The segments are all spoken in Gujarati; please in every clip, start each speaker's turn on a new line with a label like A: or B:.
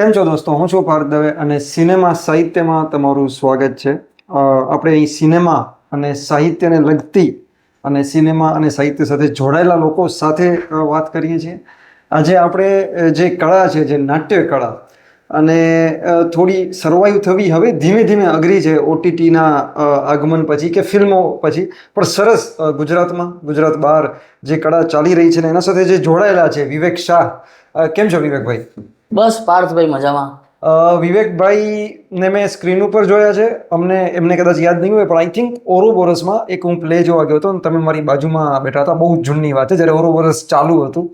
A: કેમ છો દોસ્તો? હું છું પાર્થ દવે અને સિનેમા સાહિત્યમાં તમારું સ્વાગત છે. આપણે અહીં સિનેમા અને સાહિત્યને લગતી અને સિનેમા અને સાહિત્ય સાથે જોડાયેલા લોકો સાથે વાત કરીએ છીએ. આજે આપણે જે કળા છે, જે નાટ્ય કળા અને થોડી સર્વાઈવ થવી હવે ધીમે ધીમે અઘરી છે ઓટીટીના આગમન પછી કે ફિલ્મો પછી. પણ સરસ ગુજરાતમાં, ગુજરાત બહાર જે કળા ચાલી રહી છે ને એના સાથે જે જોડાયેલા છે વિવેક શાહ. કેમ છો વિવેકભાઈ?
B: બસ પાર્થભાઈ મજામાં.
A: વિવેકભાઈ ને મેં સ્ક્રીન ઉપર જોયા છે. અમને, એમને કદાચ યાદ નહીં હોય, પણ આઈ થિંક ઓરોબોરસમાં એક હું પ્લે જોવા ગયો હતો અને તમે મારી બાજુમાં બેઠા હતા. બહુ જૂની વાત છે, જ્યારે ઓરોબોરસ ચાલુ હતું.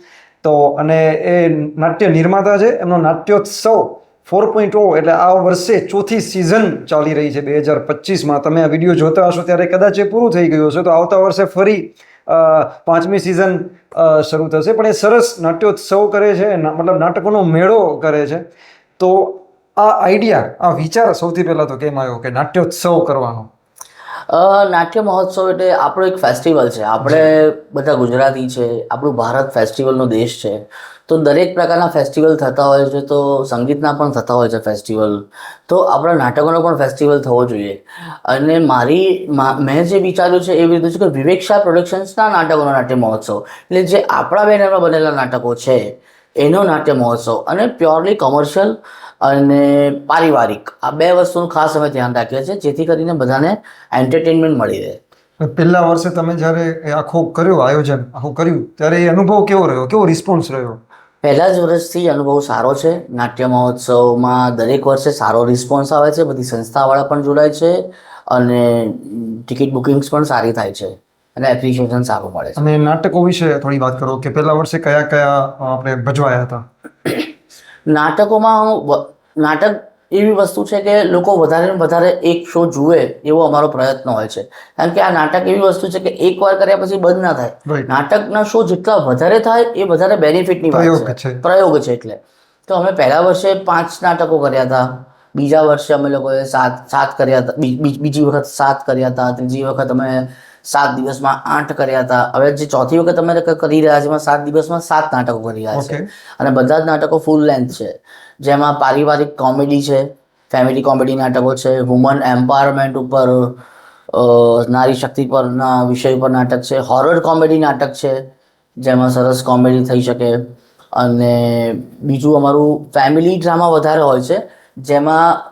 A: તો, અને એ નાટ્ય નિર્માતા છે. એમનો નાટ્યોત્સવ ફોર પોઈન્ટ ઓ એટલે આ વર્ષે ચોથી સિઝન ચાલી રહી છે બે હજાર પચીસમાં. તમે આ વીડિયો જોતા હશો ત્યારે કદાચ એ પૂરું થઈ ગયું હશે. તો આવતા વર્ષે ફરી પાંચમી સિઝન શરૂ થશે. પણ એ સરસ નાટ્યોત્સવ કરે છે મતલબ નાટકોનો મેળો કરે છે. તો આ આઈડિયા આ વિચાર સૌથી પહેલાં તો કેમ આવ્યો કે નાટ્યોત્સવ કરવાનો?
B: નાટ્ય મહોત્સવ એટલે આપણો એક ફેસ્ટિવલ છે. આપણે બધા ગુજરાતી છે આપણું ભારત ફેસ્ટિવલનો દેશ છે. તો દરેક પ્રકારના ફેસ્ટિવલ થતા હોય છે તો સંગીતના પણ થતા હોય છે ફેસ્ટિવલ તો આપણા નાટકોનો પણ ફેસ્ટિવલ થવો જોઈએ. અને મારી મેં જે વિચાર્યું છે એ રીતે છે કે વિવેક શાહ પ્રોડક્શન્સના નાટકોનો નાટ્ય મહોત્સવ. એટલે જે આપણા બેનરમાં બનેલા નાટકો છે એનો નાટ્ય મહોત્સવ. અને પ્યોરલી કોમર્શિયલ અને પારિવારિક. આ બે વસ્તુનું ખાસ અમે ધ્યાન રાખીએ છીએ જેથી કરીને બધાને એન્ટરટેનમેન્ટ મળી રહે.
A: પહેલા વર્ષે તમે જ્યારે આખો કર્યો આયોજન આખું કર્યું ત્યારે એ અનુભવ કેવો રહ્યો? કેવો રિસ્પોન્સ રહ્યો?
B: પહેલા જ વર્ષથી અનુભવ સારો છે. નાટ્ય મહોત્સવમાં દરેક વર્ષે સારો રિસ્પોન્સ આવે છે. બધી સંસ્થાવાળા પણ જોડાય છે અને ટિકિટ બુકિંગ્સ પણ સારી થાય છે અને એપ્રિશિએશન સારું મળે છે.
A: અને નાટકો વિશે થોડી વાત કરો કે પહેલા વર્ષે કયા કયા આપણે ભજવાયા હતા?
B: નાટકોમાં નાટક એવી વસ્તુ છે કે લોકો વધારે ને વધારે એક શો જુએ એવો અમારો પ્રયત્ન હોય છે. કારણ કે આ નાટક એવી વસ્તુ છે કે એક વાર કર્યા પછી બંધ ના થાય. નાટકના શો જેટલા વધારે થાય એ વધારે બેનિફિટની
A: પ્રયોગ
B: વાત
A: છે.
B: પ્રયોગ છે. એટલે. તો અમે પહેલા વર્ષે પાંચ નાટકો કર્યા હતા. બીજા વર્ષે અમે લોકોએ સાત સાત કર્યા હતા. બીજી વખત સાત કર્યા હતા. ત્રીજી વખત અમે સાત દિવસમાં આઠ કર્યા હતા. હવે જે ચોથી વખત અમે કરી રહ્યા છે એમાં સાત દિવસમાં સાત નાટકો કરી રહ્યા છે અને બધા જ નાટકો ફૂલ લેન્થ છે. જેમાં પારિવારિક કોમેડી છે ફેમિલી કોમેડી નાટકો છે વુમન એમ્પાવરમેન્ટ ઉપર નારી શક્તિ પરના વિષય ઉપર નાટક છે હોરર કોમેડી નાટક છે જેમાં સરસ કોમેડી થઈ શકે. અને બીજું અમારું ફેમિલી ડ્રામા વધારે હોય છે જેમાં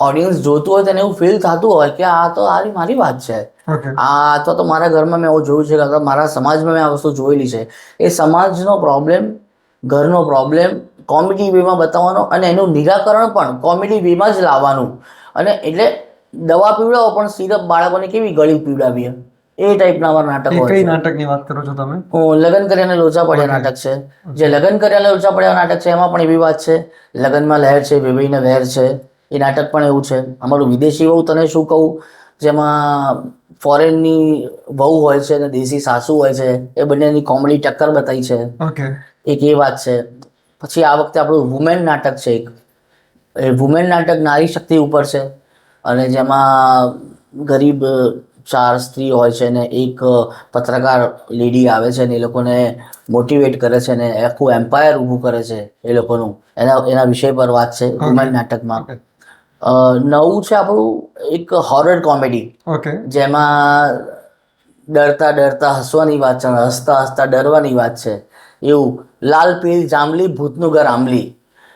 B: ઓડિયન્સ જોતું હોય તેને એવું ફીલ થતું હોય કે આ તો આ મારી વાત છે. આ અથવા તો મારા ઘરમાં મેં એવું જોયું છે કે અથવા મારા સમાજમાં મેં આ વસ્તુ જોયેલી છે એ સમાજનો પ્રોબ્લેમ ઘરનો પ્રોબ્લેમ કોમેડી વેમાં બતાવવાનો અને એનું નિરાકરણ પણ કોમેડી વેમાં જ લાવવાનું. અને એટલે દવા પીવડાવો પણ સિરપ બાળકોને કેવી ગળી પીવડાવીએ? એ ટાઈપના અમારા નાટકો
A: કઈ નાટકની વાત કરો છો તમે?
B: હું લગ્ન કર્યાને લોચા પડ્યા નાટક છે. જે લગ્ન કર્યાને લોચા પડ્યા નાટક છે એમાં પણ એવી વાત છે લગ્નમાં લહેર છે વેવાઈને વહેર છે એ નાટક પણ એવું છે. અમારું વિદેશી વહુ તને શું કહું? જેમાં ફોરેનની વહુ હોય છે અને દેશી સાસુ હોય છે એ બંનેની કોમેડી ટક્કર બતાવી છે.
A: ઓકે.
B: એક એ વાત છે. પછી આ વખતે આપણું વુમેન નાટક છે એક. એ વુમેન નાટક નારી શક્તિ ઉપર છે. અને જેમાં ગરીબ ચાર સ્ત્રી હોય છે ને એક પત્રકાર લેડી આવે છે ને એ લોકોને મોટિવેટ કરે છે ને આખું એમ્પાયર ઊભું કરે છે એ લોકોનું. એના એના વિષય પર વાત છે વુમેન નાટકમાં. નવું છે આપણું એક હોરર કોમેડી
A: ઓકે
B: જેમાં ડરતા ડરતા હસવાની વાત છે હસતા હસતા ડરવાની વાત છે. એવું લાલ પીલ જાંબલી ભૂતનું ઘર આંબલી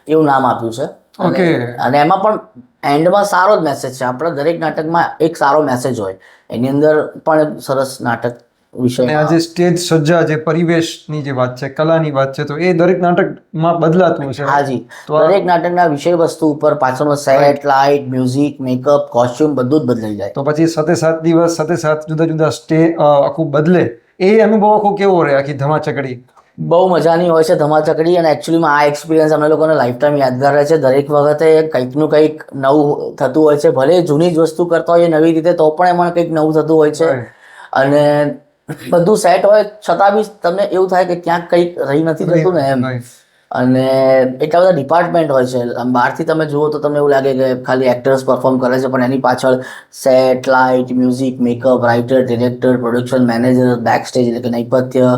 B: એવું નામ આપ્યું છે.
A: ઓકે
B: અને એમાં પણ એન્ડમાં સારો જ મેસેજ છે. આપણા દરેક નાટકમાં એક સારો મેસેજ હોય. એની અંદર પણ સરસ નાટક
A: અને આ જે સ્ટેજ સજ્જા જે પરિવેશની જે વાત છે કલાની વાત છે તો એ દરેક નાટકમાં બદલાતું છે
B: હાજી
A: તો
B: દરેક નાટકના વિષય વસ્તુ ઉપર પાછળનો set light music makeup costume બધું જ બદલાઈ જાય.
A: તો પછી સાથે સાત દિવસ સાથે સાત જુદા જુદા સ્ટે આખું બદલે. એ અનુભવ આખો કેવો રહે આખી ધમાચકડી?
B: બહુ મજાની હોય છે ધમાચકડી અને એકચ્યુઅલીમાં આ એક્સપિરિયન્સ અમે લોકોને લાઈફ ટાઈમ યાદગાર રહે છે. દરેક વખતે કંઈકનું કંઈક નવું થતું હોય છે. ભલે જૂની જ વસ્તુ કરતા હોય નવી રીતે તો પણ એમાં કંઈક નવું થતું હોય છે. અને બધું સેટ હોય છતાં બી તમને એવું થાય કે ક્યાંક કંઈક રહી નથી જતું ને એમ. અને એટલા બધા ડિપાર્ટમેન્ટ હોય છે. બહારથી તમે જુઓ તો તમને એવું લાગે કે ખાલી એક્ટર્સ પરફોર્મ કરે છે પણ એની પાછળ set light music makeup writer director production manager backstage એટલે કે નૈપથ્ય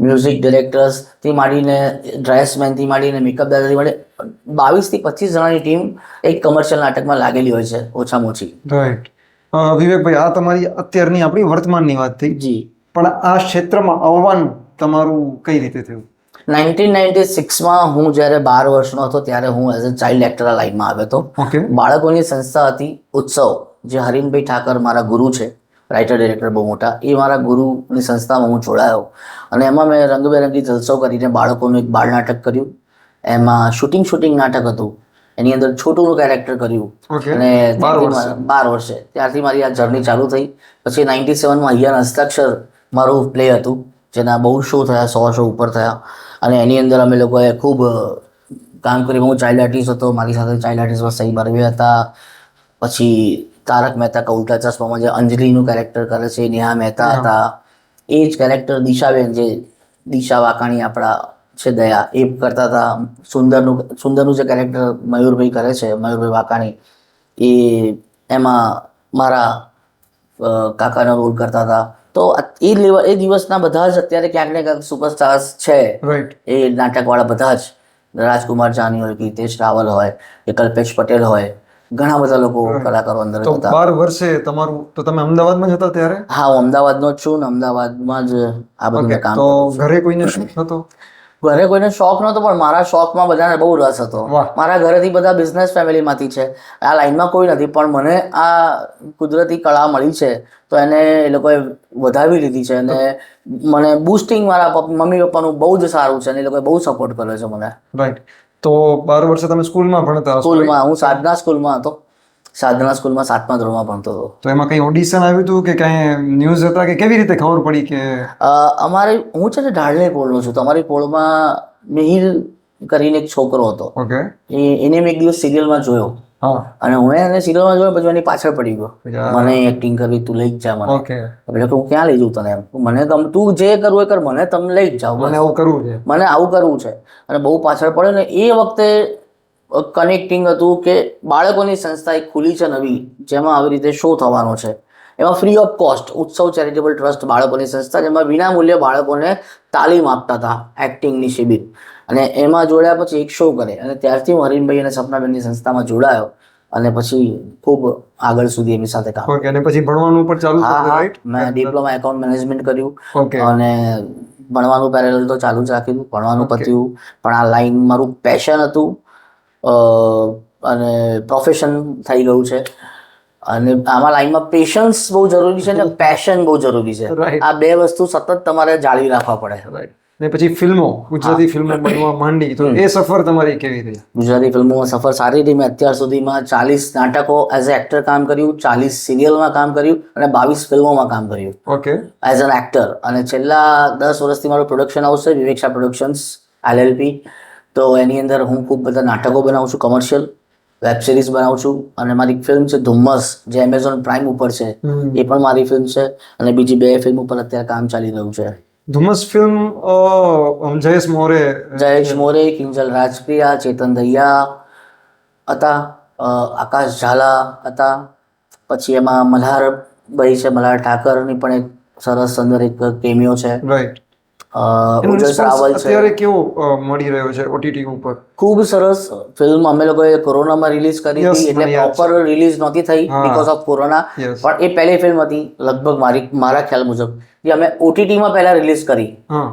B: મ્યુઝિક ડિરેક્ટર્સથી માંડીને ડ્રેસમેનથી માંડીને મેકઅપ દાદાથી માંડી બાવીસથી પચીસ જણાની ટીમ એક કમર્શિયલ નાટકમાં લાગેલી હોય છે ઓછામાં ઓછી.
A: રાઈટ વિવેકભાઈ આ તમારી અત્યારની આપણી વર્તમાનની વાત થઈ.
B: જી.
A: પણ આ ક્ષેત્રમાં આવવાનું તમારું કઈ રીતે થયું?
B: નાઇન્ટીન નાઇન્ટી સિક્સમાં હું જ્યારે બાર વર્ષનો હતો ત્યારે હું એઝ અ ચાઇલ્ડ એક્ટર લાઈનમાં આવ્યો હતો. બાળકોની સંસ્થા હતી ઉત્સવ જે હરીનભાઈ ઠાકર મારા ગુરુ છે. રાઇટર ડિરેક્ટર બહુ મોટા. એ મારા ગુરુની સંસ્થામાં હું જોડાયો. અને એમાં મેં રંગબેરંગી જલસો કરીને બાળકોનું એક બાળ નાટક કર્યું. એમાં શૂટિંગ શૂટિંગ નાટક હતું. એની અંદર છોટુનું કેરેક્ટર કર્યું. અને
A: બાર વર્ષે.
B: ત્યારથી મારી આ જર્ની ચાલુ થઈ. પછી નાઇન્ટી સેવનમાં અહીંયા હસ્તાક્ષર મારું પ્લે હતું જેના બહુ શો થયા સો શો ઉપર થયા. અને એની અંદર અમે લોકોએ ખૂબ કામ કર્યું. હું ચાઇલ્ડ આર્ટિસ્ટ હતો મારી સાથે ચાઇલ્ડ આર્ટિસ્ટમાં સહી બરવે હતા. પછી તારક મહેતા કા ઉલ્ટા ચશ્મામાં જે અંજલિનું કેરેક્ટર કરે છે નેહા મહેતા હતા. એ જ કેરેક્ટર દિશાબેન જે દિશા વાકાણી આપણા છે દયા એ કરતા હતા. સુંદરનું સુંદરનું જે કેરેક્ટર મયુરભાઈ કરે છે મયુરભાઈ વાકાણી એ એમાં મારા કાકાનો રોલ કરતા હતા. તો એ લેવલ એ દિવસના બધા જ અત્યારે ક્યાંક ને ક્યાંક સુપરસ્ટાર્સ છે. એ નાટકવાળા બધા જ. રાજકુમાર જાની હોય કે હિતેશ રાવલ હોય કે કલ્પેશ પટેલ હોય ઘણા બધા લોકો કલાકારો અંદર હતા.
A: બાર વર્ષે તમારું તો તમે અમદાવાદમાં જ હતા ત્યારે?
B: હા હું અમદાવાદનો જ છું ને અમદાવાદમાં જ આ બધું કામ
A: તો ઘરે કોઈને શું થતો
B: ઘરે કોઈને શોખ નહોતો પણ મારા શોખમાં બધાને બહુ રસ હતો. મારા ઘરેથી બધા બિઝનેસ ફેમિલીમાંથી છે. આ લાઈનમાં કોઈ નથી પણ મને આ કુદરતી કળા મળી છે તો એને એ લોકોએ વધાવી લીધી છે અને મને બુસ્ટિંગ મારા મમ્મી પપ્પાનું બહુ જ સારું છે અને એ લોકોએ બહુ સપોર્ટ કર્યો છે મને.
A: રાઈટ તો બાર વર્ષે તમે સ્કૂલમાં ભણતા
B: સ્કૂલમાં હું સાધના સ્કૂલમાં હતો. સાધના સ્કૂલમાં સાતમા ધોરણમાં ભણતો હતો.
A: તો એમાં કઈ ઓડિશન આવ્યું હતું કે કઈ ન્યૂઝ હતા કે કેવી રીતે ખબર પડી કે
B: અમારે હું છે ને ઢાળની પોળનો છું તો અમારી પોળમાં મિહિર કરીને એક છોકરો હતો.
A: ઓકે.
B: એને મેં એક દિવસ સિરિયલમાં જોયો. અને હું એને સિરિયલમાં જોયો પછી એની પાછળ પડી ગયો. મને એક્ટિંગ કરવી તું લઈ જ જા મને. એટલે હું ક્યાં લઈ જઉં તને એમ. મને ગમ તું જે કરવું એ કર મને તમે લઈ જ જાઓ
A: મને આવું કરવું છે.
B: મને આવું કરવું છે. અને બહુ પાછળ પડે ને એ વખતે કનેક્ટિંગ હતું કે બાળકોની સંસ્થા એક ખુલી છે નવી જેમાં આવી રીતે શો થવાનો છે. એમાં free of cost Utsav charitable trust બાળકોની સંસ્થા જેમાં વિનામૂલ્યે બાળકોને તાલીમ આપતા હતા એક્ટિંગની શિબિર. અને એમાં જોડ્યા પછી એક શો કરે અને ત્યારથી હું હરીનભાઈ અને સપનાબેનની સંસ્થામાં જોડાયો અને પછી ખૂબ આગળ સુધી એમની સાથે કામ
A: ઓકે અને પછી ભણવાનું પણ ચાલુ
B: હા
A: રાઈટ
B: મેં ડિપ્લોમા એકાઉન્ટ મેનેજમેન્ટ કર્યું.
A: ઓકે
B: અને ભણવાનું પેરેલલ તો ચાલુ જ રાખ્યું ભણવાનું પત્યું. પણ આ લાઈન મારું પેશન હતું. અને પ્રોફેશન થઈ ગયું છે. અને આમાં લાઈનમાં પેશન્સ બહુ જરૂરી છે અને પેશન બહુ જરૂરી છે. આ બે વસ્તુ સતત તમારે જાળવી રાખવા પડે.
A: ને પછી ફિલ્મો ગુજરાતી ફિલ્મો બનવા માંડી તો એ સફર તમારી કેવી રહી?
B: ગુજરાતી ફિલ્મોમાં સફર સારી રહી મેં અત્યાર સુધીમાં ચાલીસ નાટકો એઝ અ એક્ટર કામ કર્યું ચાલીસ સિરિયલમાં કામ કર્યું અને બાવીસ ફિલ્મોમાં કામ કર્યું.
A: ઓકે
B: એઝ એન એક્ટર અને છેલ્લા દસ વર્ષથી મારું પ્રોડક્શન હાઉસ છે વિવેક્ષા પ્રોડક્શન્સ એલએલપી તો એની અંદર હું ખૂબ બધા નાટકો બનાવું છું કમર્શિયલ વેબ સિરીઝ બનાવું છું અને મારી ફિલ્મ છે ધુમ્મસ જે એમેઝોન પ્રાઇમ ઉપર છે એ પણ મારી ફિલ્મ છે અને બીજી બે ફિલ્મ ઉપર અત્યારે કામ ચાલી રહ્યું છે.
A: ધુમ્મસ ફિલ્મ જયેશ મોરે
B: જયેશ મોરે કિંજલ રાજપ્રિયા ચેતન દહિયા હતા આકાશ ઝાલા હતા પછી એમાં મલ્હાર ભાઈ છે મલ્હાર ઠાકરની પણ એક સરસ અંદર એક કેમિયો છે.
A: રાઈટ અત્યારે કેવો મળી રહ્યો છે ઓટીટી ઉપર?
B: ખૂબ સરસ ફિલ્મ અમે લોકોએ કોરોનામાં રિલીઝ કરી હતી એટલે પ્રોપર રિલીઝ નહોતી થઈ બીકોઝ ઓફ કોરોના પણ એ પહેલી ફિલ્મ હતી લગભગ મારી મારા ખ્યાલ મુજબ જે અમે ઓટીટીમાં પહેલા રિલીઝ કરી.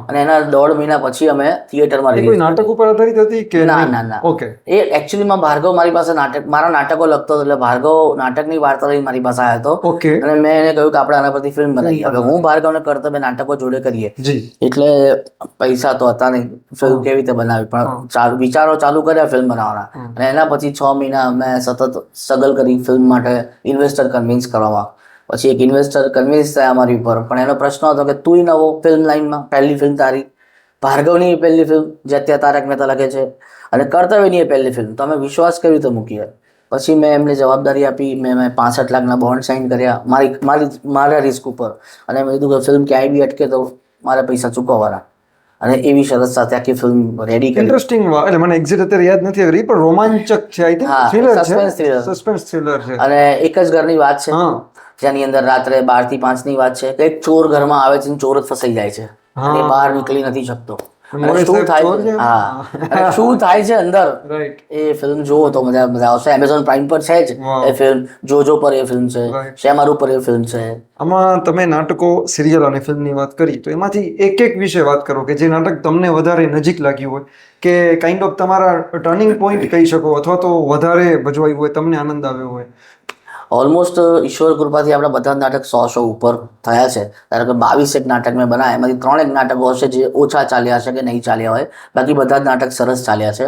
B: અને એના દોઢ મહિના પછી અમે થિયેટરમાં રિલીઝ
A: નાટક ઉપર આધારિત હતી કે
B: ના ના ના.
A: ઓકે
B: એ એકચ્યુઅલીમાં ભાર્ગવ મારી પાસે નાટક મારા નાટકો લખતો હતો એટલે ભાર્ગવ નાટકની વાર્તા લઈને મારી પાસે આવ્યો હતો.
A: ઓકે
B: અને મેં એને કહ્યું કે આપણે આના પરથી ફિલ્મ બનાવી હવે હું ભાર્ગવને કરતો બે નાટકો જોડે કરીએ. એટલે પૈસા તો હતા નહીં. ફિલ્મ કેવી રીતે બનાવી? પણ ચાલુ વિચારો ચાલુ કર્યા ફિલ્મ બનાવવાના. અને એના પછી છ મહિના મેં સતત સ્ટ્રગલ કરી ફિલ્મ માટે ઇન્વેસ્ટર કન્વિન્સ કરવામાં. પછી એક ઇન્વેસ્ટર કન્વિન્સ થયા અમારી ઉપર. પણ એનો પ્રશ્ન હતો કે તું નવો ફિલ્મ લાઈનમાં પહેલી ફિલ્મ તારી? ભાર્ગવની પહેલી ફિલ્મ જે અત્યારે તારક મહેતા લખે છે. અને કર્તવ્યની એ પહેલી ફિલ્મ તમે વિશ્વાસ કેવી રીતે મૂકીએ? પછી મેં એમને જવાબદારી આપી. મેં મેં પાસઠ લાખના બોન્ડ સાઇન કર્યા. મારી મારી મારા રિસ્ક ઉપર. અને મેં કીધું કે ફિલ્મ ક્યાંય બી અટકે તો મારે પૈસા ચૂકવવાના. અને એવી શરત સાથે આખી ફિલ્મ રેડી કરી.
A: ઇન્ટરેસ્ટિંગ એટલે મને એક્ઝેક્ટ અત્યારે યાદ નથી આવી પણ રોમાંચક છે આઈ થિંક થ્રિલર છે. સસ્પેન્સ થ્રિલર છે.
B: અને એક જ ઘરની વાત છે
A: હા.
B: જેની અંદર રાત્રે બારથી પાંચની વાત છે કે એક ચોર ઘરમાં આવે છે અને ચોર જ ફસાઈ જાય છે. અને બહાર નીકળી નથી શકતો. શું થાય? હા. શું થાય છે અંદર? એ ફિલ્મ જોવો તો મજા મજા આવશે. એમેઝોન પ્રાઇમ પર છે જ. એ ફિલ્મ જોજો પર એ ફિલ્મ છે. શેમાર ઉપર એ ફિલ્મ છે.
A: આમાં તમે નાટકો સિરિયલ અને ફિલ્મની વાત કરી તો એમાંથી એક એક વિશે વાત કરો કે જે નાટક તમને વધારે નજીક લાગ્યું હોય કે કાઇન્ડ ઓફ તમારા ટર્નિંગ પોઈન્ટ કહી શકો અથવા તો વધારે ભજવાયું હોય તમને આનંદ આવ્યો હોય.
B: ઓલમોસ્ટ ઈશ્વર કૃપાથી આપણા બધા નાટક સો સો ઉપર થયા છે. ધારો કે બાવીસ એક નાટક મેં બનાવ્યા એમાંથી ત્રણ એક નાટકો હશે જે ઓછા ચાલ્યા છે કે નહીં ચાલ્યા હોય. બાકી બધા જ નાટક સરસ ચાલ્યા છે.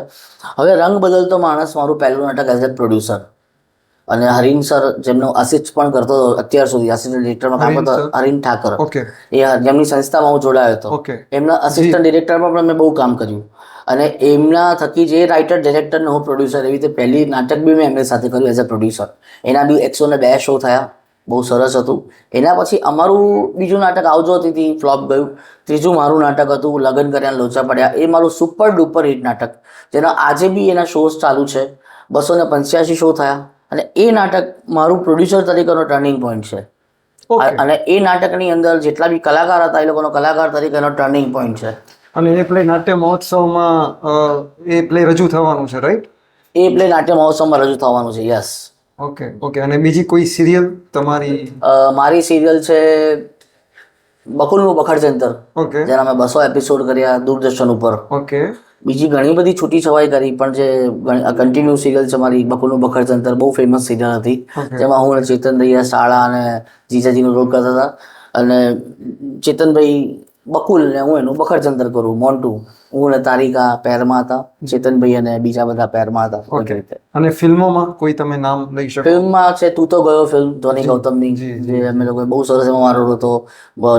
B: હવે રંગ બદલતો માણસ મારું પહેલું નાટક એઝ એ પ્રોડ્યુસર અને હરીન સર જેમનો આસિસ્ટ પણ કરતો હતો અત્યાર સુધી આસિસ્ટન્ટ ડિરેક્ટરમાં કામ કરતો? હરીન ઠાકર. એ જેમની સંસ્થામાં હું જોડાયો હતો. એમના આસિસ્ટન્ટ ડિરેક્ટરમાં પણ મેં બહુ કામ કર્યું. અને એમના થકી જે રાઇટર ડિરેક્ટર ને હું પ્રોડ્યુસર એવી રીતે પહેલી નાટક બી મેં એમની સાથે કર્યું એઝ અ પ્રોડ્યુસર એના બી એકસો ને બે શો થયા. બહુ સરસ હતું. એના પછી અમારું બીજું નાટક આવજો હતી હતી ફ્લોપ ગયું. ત્રીજું મારું નાટક હતું લગ્ન કર્યા લોચા પડ્યા. એ મારું સુપર ડુપર હિટ નાટક. જેના આજે બી એના શોઝ ચાલુ છે. બસો ને પંચ્યાસી શો થયા. અને એ નાટક મારું પ્રોડ્યુસર તરીકેનો ટર્નિંગ પોઈન્ટ છે. અને એ નાટકની અંદર જેટલા બી કલાકાર હતા એ લોકોનો કલાકાર તરીકેનો ટર્નિંગ પોઈન્ટ છે.
A: અને એ પ્લે નાટ્ય મહોત્સવમાં એ પ્લે રજૂ થવાનું છે રાઈટ
B: એ પ્લે નાટ્ય મહોત્સવમાં રજૂ થવાનું છે યસ
A: ઓકે ઓકે અને બીજી કોઈ સિરિયલ તમારી?
B: મારી સિરિયલ છે બકુલનું બખડ જંતર
A: ઓકે
B: જેના મેં બસો એપિસોડ કર્યા દૂરદર્શન ઉપર.
A: ઓકે
B: બીજી ઘણી બધી છૂટી છવાઈ કરી પણ જે કન્ટિન્યુ સિરિયલ છે મારી બકુલનું બખડ જંતર બહુ ફેમસ સિરિયલ હતી. જેમાં હું ચેતન દૈયા શાળા અને જીજાજીનો રોલ કરતા હતા. અને ચેતનભાઈ બકુલ ને હું એનું બખરચંદર કરું મોન્ટુ. હું ને તારિકા પેરમાં હતા ચેતનભાઈ અને બીજા બધા પેરમાં હતા. રીતે.
A: અને ફિલ્મોમાં કોઈ તમે નામ લઈ શકો?
B: ફિલ્મમાં છે તું તો ગયો ફિલ્મ ધોની ગૌતમની
A: જે
B: અમે લોકોએ બહુ સરસ એમાં મારો હતો.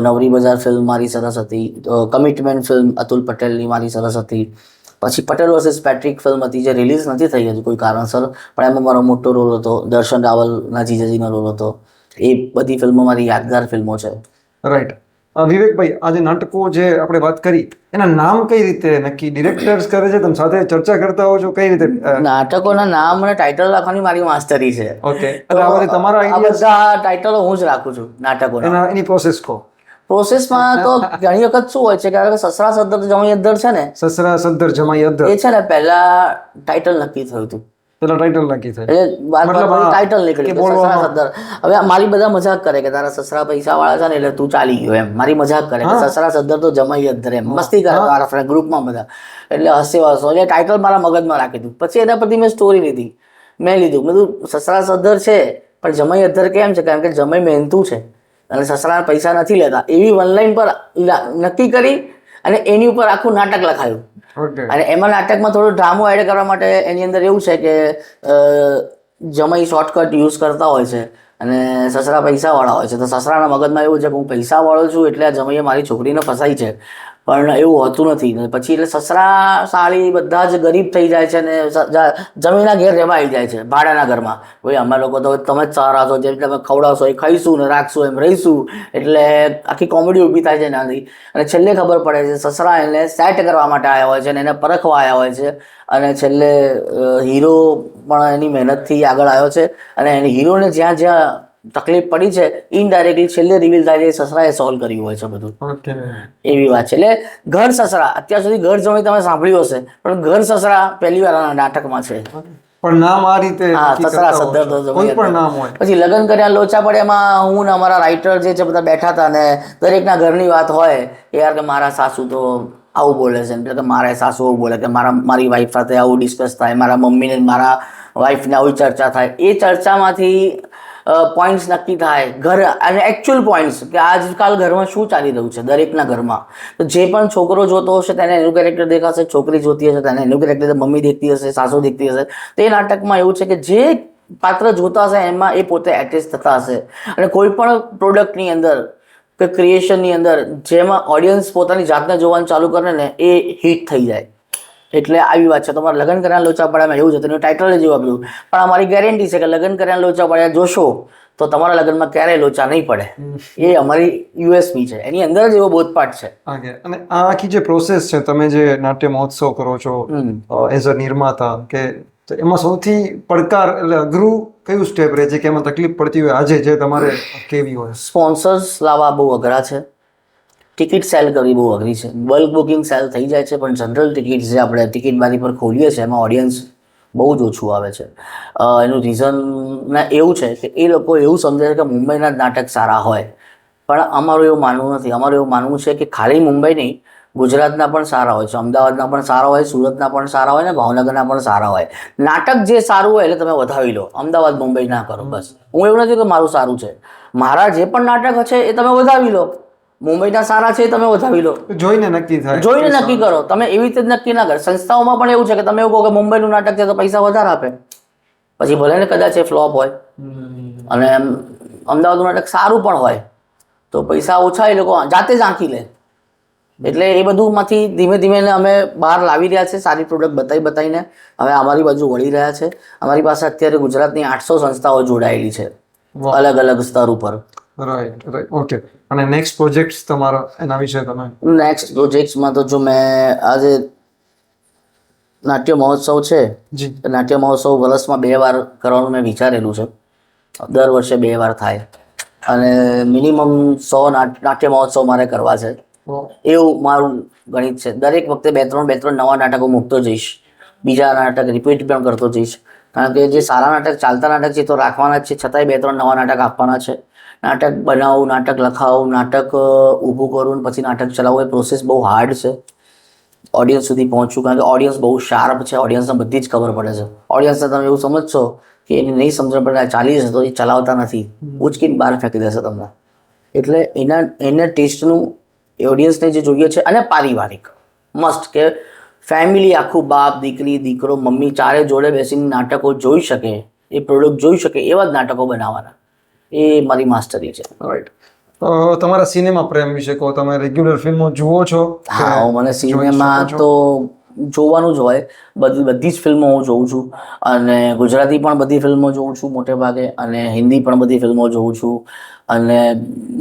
B: નવરી બજાર ફિલ્મ મારી સરસ હતી. કમિટમેન્ટ ફિલ્મ અતુલ પટેલની મારી સરસ હતી. પછી પટેલ વર્સિસ પેટ્રિક ફિલ્મ હતી જે રિલીઝ નથી થઈ હજુ કોઈ કારણસર પણ એમાં મારો મોટો રોલ હતો. દર્શન રાવલના જીજાજીનો રોલ હતો. એ બધી ફિલ્મો મારી યાદગાર ફિલ્મો છે.
A: રાઈટ વિવેકભાઈ આજે નાટકો જે આપણે વાત કરી એના નામ કઈ રીતે નક્કી? ડિરેક્ટર્સ કરે છે તમે સાથે ચર્ચા કરતા હો છો કઈ રીતે
B: નાટકોના નામ અને ટાઇટલ રાખવાની મારી માસ્ટરી છે.
A: ઓકે. એટલે આ બધે તમારા આઈડિયા
B: બધા ટાઇટલો હું જ રાખું છું નાટકો
A: એના પ્રોસેસ કહો.
B: પ્રોસેસમાં તો ઘણી વખત શું હોય છે કે સસરા સદ્દર જમાઈ અદ્દર છે ને
A: સસરા સદ્દર જમાઈ અદ્દર
B: એ છે ને પહેલા ટાઇટલ નક્કી થયું હતું.
A: પેલા ટાઇટલ નક્કી થાય મતલબ
B: ટાઇટલ નીકળી સસરા
A: બોલવામાં-
B: હવે મારી બધા મજાક કરે કે તારા સસરા પૈસા વાળા છે ને એટલે તું ચાલી ગયો એમ. મારી મજાક કરે કે સસરા સદર તો જમાઈ અદ્દર એમ. મસ્તી કરે મારા ફ્રેન્ડ ગ્રુપમાં બધા. એટલે હસે હસો. એટલે ટાઇટલ મારા મગજમાં રાખી દીધું. પછી એના પરથી મેં સ્ટોરી લીધી. મેં લીધું. કીધું સસરા સદર છે પણ જમાઈ અધર કેમ છે? કારણ કે જમાઈ મહેનતું છે. અને સસરા પૈસા નથી લેતા. એવી ઓનલાઈન પર નક્કી કરી અને એની ઉપર આખું નાટક લખાયું. અને એમાં નાટકમાં થોડો ડ્રામો એડ કરવા માટે એની અંદર એવું છે કે જમાઈ શોર્ટકટ યુઝ કરતા હોય છે અને સસરા પૈસાવાળા હોય છે. તો સસરાના મગજમાં એવું છે કે હું પૈસાવાળો છું એટલે આ જમાઈએ મારી છોકરીને ફસાઈ છે. પણ એવું હોતું નથી. પછી એટલે સસરા સાળી બધા જ ગરીબ થઈ જાય છે ને જમીનના ઘેર રહેવા આવી જાય છે ભાડાના ઘરમાં. ભાઈ, અમે લોકો તો તમે જ સારા છો, જેમ તમે ખવડાવશો એ ખાઈશું ને રાખશું, એમ રહીશું. એટલે આખી કોમેડી ઊભી થાય છે એનાથી. અને છેલ્લે ખબર પડે છે, સસરા એને સેટ કરવા માટે આવ્યા હોય છે અને એને પરખવા આવ્યા હોય છે. અને છેલ્લે હીરો પણ એની મહેનતથી આગળ આવ્યો છે. અને એને હીરોને જ્યાં જ્યાં તકલીફ પડી છે ઇનડાયરેક્ટલી છેલ્લે રિવીલ થાય છે સસરાએ સોલ્વ કર્યું હોય છે બધું. એવી વાત છે. એટલે ઘર સસરા અત્યાર સુધી ઘર જમી તમે સાંભળ્યું હશે પણ ઘર સસરા પહેલી વાર નાટકમાં છે.
A: પણ નામ આ રીતે
B: હા સસરા સદ્દર
A: કોઈ પણ નામ હોય.
B: પછી લગ્ન કર્યા લોચા પડે એમાં હું ને અમારા રાઇટર જે છે બધા બેઠા હતા ને દરેકના ઘરની વાત હોય કે યાર કે મારા સાસુ તો આવું બોલે છે. એટલે કે મારા સાસુ આવું બોલે કે મારા મારી વાઈફ સાથે આવું ડિસ્કસ થાય મારા મમ્મીને ને મારા વાઈફને આવી ચર્ચા થાય. એ ચર્ચામાંથી પોઈન્ટ્સ નક્કી થાય. ઘર, અને એકચ્યુઅલ પોઈન્ટ્સ કે આજકાલ ઘરમાં શું ચાલી રહ્યું છે દરેકના ઘરમાં? તો જે પણ છોકરો જોતો હશે તેને એનું કેરેક્ટર દેખાશે, છોકરી જોતી હશે તેને એનું કેરેક્ટર મમ્મી દેખતી હશે, સાસુ દેખતી હશે. તો એ નાટકમાં એવું છે કે જે પાત્ર જોતા હશે એમાં એ પોતે એટેચ થતા હશે. અને કોઈ પણ પ્રોડક્ટની અંદર કે ક્રિએશનની અંદર જેમાં ઓડિયન્સ પોતાની જાતને જોવાનું ચાલુ કરે ને એ હિટ થઈ જાય. એટલે આવી વાત છે. તમારે લગ્ન કર્યા લોચા પડ્યામાં એવું છે. તેનું ટાઇટલ જ એવું આપ્યું. પણ અમારી ગેરંટી છે કે લગ્ન કર્યા લોચા પડ્યા જોશો તો તમારા લગ્નમાં ક્યારેય લોચા નહીં પડે. એ અમારી યુએસપી છે. એની અંદર જ એવો બોધપાઠ છે.
A: અને આ આખી જે પ્રોસેસ છે તમે જે નાટ્ય મહોત્સવ કરો છો એઝ અ નિર્માતા કે તો એમાં સૌથી પડકાર એટલે અઘરું કયું સ્ટેપ રહે છે? કે એમાં તકલીફ પડતી હોય આજે જે તમારે કેવી હોય?
B: સ્પોન્સર્સ લાવવા બહુ અઘરા છે. ટિકિટ સેલ કરવી બહુ અઘરી છે. બલ્ક બુકિંગ સેલ થઈ જાય છે, પણ જનરલ ટિકિટ જે આપણે ટિકિટ બારી પર ખોલીએ છીએ, એમાં ઓડિયન્સ બહુ જ ઓછું આવે છે. એનું રીઝન ના એવું છે કે એ લોકો એવું સમજે છે કે મુંબઈના જ નાટક સારા હોય. પણ અમારું એવું માનવું નથી. અમારું એવું માનવું છે કે ખાલી મુંબઈ નહીં, ગુજરાતના પણ સારા હોય છે. અમદાવાદના પણ સારા હોય, સુરતના પણ સારા હોય ને ભાવનગરના પણ સારા હોય. નાટક જે સારું હોય એટલે તમે વધાવી લો. અમદાવાદ, મુંબઈ ના કરો, બસ. હું એવું નથી કે મારું સારું છે. મારા જે પણ નાટક છે એ તમે વધાવી લો. મુંબઈના સારા છે તમે વધાવી લો.
A: જોઈને નક્કી થાય.
B: જોઈને નક્કી કરો. તમે એવી રીતે નક્કી ના કરો. સંસ્થાઓમાં પણ એવું છે કે તમે એવું કહો કે મુંબઈનું નાટક છે તો પૈસા વધારે આપે. પછી ભલે ને કદાચ એ ફ્લોપ હોય. અને અમદાવાદનું નાટક સારું પણ હોય. તો પૈસા ઓછા એ લોકો જાતે જ આંકી લે. એટલે એ બધુંમાંથી ધીમે ધીમે અમે બહાર લાવી રહ્યા છે સારી પ્રોડક્ટ બતાવી બતાવીને હવે અમારી બાજુ વળી રહ્યા છે. અમારી પાસે અત્યારે ગુજરાતની આઠસો સંસ્થાઓ જોડાયેલી છે. અલગ અલગ સ્તર ઉપર.
A: રાઈટ રાઈટ ઓકે અને નેક્સ્ટ પ્રોજેક્ટ્સ તમારા એના વિશે તમે?
B: નેક્સ્ટ પ્રોજેક્ટ્સમાં તો જો મેં આજે નાટ્ય મહોત્સવ છે
A: જી.
B: નાટ્ય મહોત્સવ વર્ષમાં બે વાર કરવાનું મેં વિચારેલું છે. દર વર્ષે બે વાર થાય. અને મિનિમમ સો નાટ્ય મહોત્સવ મારે કરવા છે. એવું મારું ગણિત છે. દરેક વખતે બે ત્રણ બે ત્રણ નવા નાટકો મૂકતો જઈશ. બીજા નાટક રિપીટ પણ કરતો જઈશ. કારણ કે જે સારા નાટક ચાલતા નાટક છે તો રાખવાના જ છે. છતાંય બે ત્રણ નવા નાટક આપવાના છે. નાટક બનાવું નાટક લખાવું નાટક ઊભું કરું પછી નાટક ચલાવવું એ પ્રોસેસ બહુ હાર્ડ છે. ઓડિયન્સ સુધી પહોંચવું કારણ કે ઓડિયન્સ બહુ શાર્પ છે ઓડિયન્સને બધી જ ખબર પડે છે. ઓડિયન્સને તમે એવું સમજશો કે એને નહીં સમજણ પડે ચાલી જશે તો એ ચલાવતા નથી. ઉચકીને બહાર ફેંકી દેશે તમને. એટલે એના એના ટેસ્ટનું ઓડિયન્સને જે જોઈએ છે અને પારિવારિક. મસ્ટ કે ફેમિલી આખું બાપ દીકરી દીકરો મમ્મી ચારે જોડે બેસીને નાટકો જોઈ શકે એ પ્રોડક્ટ જોઈ શકે એવા જ નાટકો બનાવવાના. એ મારી માસ્ટરી છે.
A: રાઈટ તો તમારા સિનેમા પ્રેમ વિશે કહો તમે રેગ્યુલર ફિલ્મો જુઓ છો
B: હા મને સિનેમા તો જોવાનું જ હોય. બધી બધી જ ફિલ્મો હું જોઉં છું. અને ગુજરાતી પણ બધી ફિલ્મો જોઉં છું મોટે ભાગે અને હિન્દી પણ બધી ફિલ્મો જોઉં છું. અને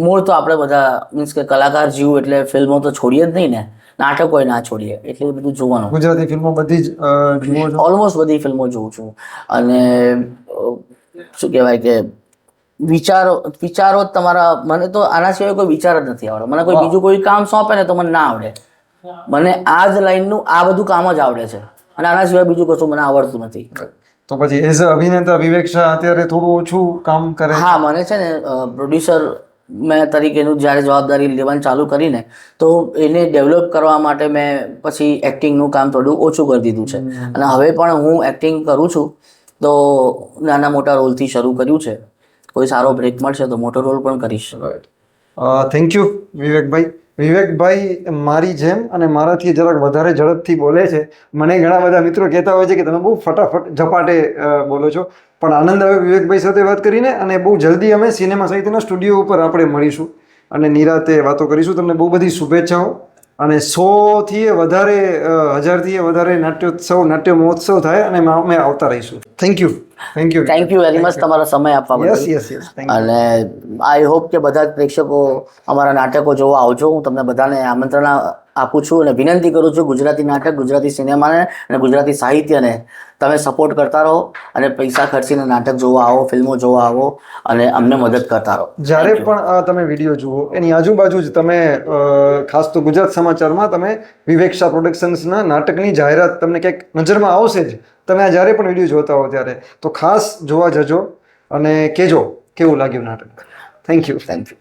B: મૂળ તો આપણે બધા મીન્સ કે કલાકાર જીવ એટલે ફિલ્મો તો છોડીએ જ નહીં ને. નાટકો ના છોડીએ એટલે બધું જોવાનું.
A: ગુજરાતી ફિલ્મો બધી જ
B: ઓલમોસ્ટ બધી ફિલ્મો જોઉં છું. અને શું કહેવાય કે વિચારો વિચારો તમારા મને તો આના સિવાય કોઈ વિચાર જ નથી આવડે મને કોઈ બીજું કોઈ કામ સોંપે ને તો મને ના આવડે. મને આ જ લાઈનનું આ બધું કામ જ આવડે છે. અને આના સિવાય બીજું કશું મને આવડતું નથી.
A: તો પછી એઝ અ અભિનેતા વિવેક શાહ અત્યારે થોડું ઓછું કામ કરે
B: હા મને છે ને પ્રોડ્યુસર મેં તરીકેનું જ્યારે જવાબદારી લેવાનું ચાલુ કરીને તો એને ડેવલપ કરવા માટે મેં પછી એક્ટિંગનું કામ થોડું ઓછું કરી દીધું છે. અને હવે પણ હું એક્ટિંગ કરું છું તો નાના મોટા રોલથી શરૂ કર્યું છે. કોઈ સારો બ્રેક મળશે તો મોટો રોલ પણ કરીશ.
A: થેન્ક યુ વિવેકભાઈ. વિવેકભાઈ, મારી જેમ અને મારાથી જરાક વધારે ઝડપથી બોલે છે. મને ઘણા બધા મિત્રો કહેતા હોય છે કે તમે બહુ ફટાફટ ઝપાટે બોલો છો. પણ આનંદ આવે વિવેકભાઈ સાથે વાત કરીને અને બહુ જલ્દી અમે સિનેમા સાહિત્યના સ્ટુડિયો ઉપર આપણે મળીશું. અને નિરાતે વાતો કરીશું. તમને બહુ બધી શુભેચ્છાઓ. અને સોથી વધારે હજારથી વધારે નાટ્યોત્સવ, નાટ્ય મહોત્સવ થાય અને અમે આવતા રહીશું. Thank you thank you
B: thank you very much તમારો સમય આપવા
A: યસ
B: બદલ.
A: યસ યસ
B: અને આઈ હોપ કે બધા જ પ્રેક્ષકો અમારા નાટકો જોવા આવજો. હું તમને બધાને આમંત્રણ આપું છું અને વિનંતી કરું છું ગુજરાતી નાટક ગુજરાતી સિનેમાને અને ગુજરાતી સાહિત્યને તમે સપોર્ટ કરતા રહો અને પૈસા ખર્ચીને નાટક જોવા આવો ફિલ્મો જોવા આવો અને અમને મદદ કરતા રહો.
A: જ્યારે પણ આ તમે વીડિયો જુઓ એની આજુબાજુ જ તમે ખાસ તો ગુજરાત સમાચારમાં તમે વિવેક શાહ પ્રોડક્શન્સના નાટકની જાહેરાત તમને ક્યાંક નજરમાં આવશે જ. તમે આ જ્યારે પણ વીડિયો જોતા હો ત્યારે. તો ખાસ જોવા જજો અને કહેજો કેવું લાગ્યું નાટક. Thank you
B: thank you